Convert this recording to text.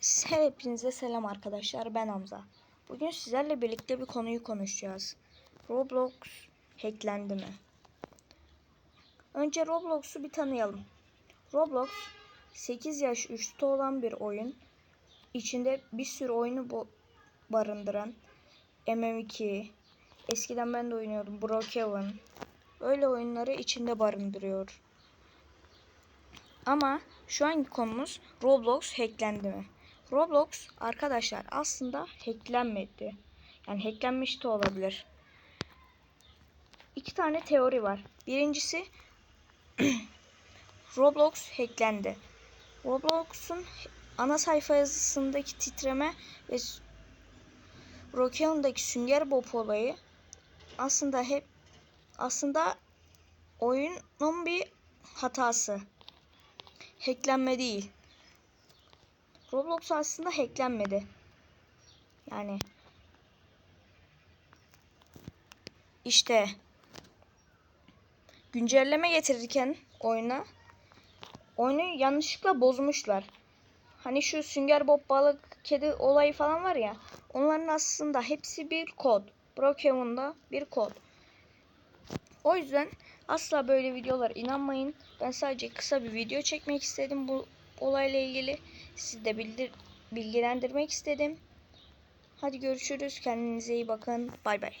Hepinize selam arkadaşlar ben Hamza. Bugün sizlerle birlikte bir konuyu konuşacağız. Roblox hacklendi mi? Önce Roblox'u bir tanıyalım. Roblox 8 yaş üstü olan bir oyun. İçinde bir sürü oyunu barındıran MM2, eskiden ben de oynuyordum Brookhaven. Öyle oyunları içinde barındırıyor. Ama şu anki konumuz Roblox hacklendi mi? Roblox arkadaşlar aslında hacklenmedi. Yani hacklenmiş de olabilir. İki tane teori var. Birincisi Roblox hacklendi. Roblox'un ana sayfa yazısındaki titreme ve Brookhaven'daki sünger bob olayı aslında hep aslında oyunun bir hatası. Hacklenme değil. Roblox aslında hacklenmedi. Yani işte güncelleme getirirken oyuna oyunu yanlışlıkla bozmuşlar. Hani şu sünger bob balık kedi olayı falan var ya. Onların aslında hepsi bir kod. Brookhaven'da bir kod. O yüzden asla böyle videolara inanmayın. Ben sadece kısa bir video çekmek istedim bu olayla ilgili. Sizi de bildir bilgilendirmek istedim. Hadi görüşürüz. Kendinize iyi bakın. Bay bay.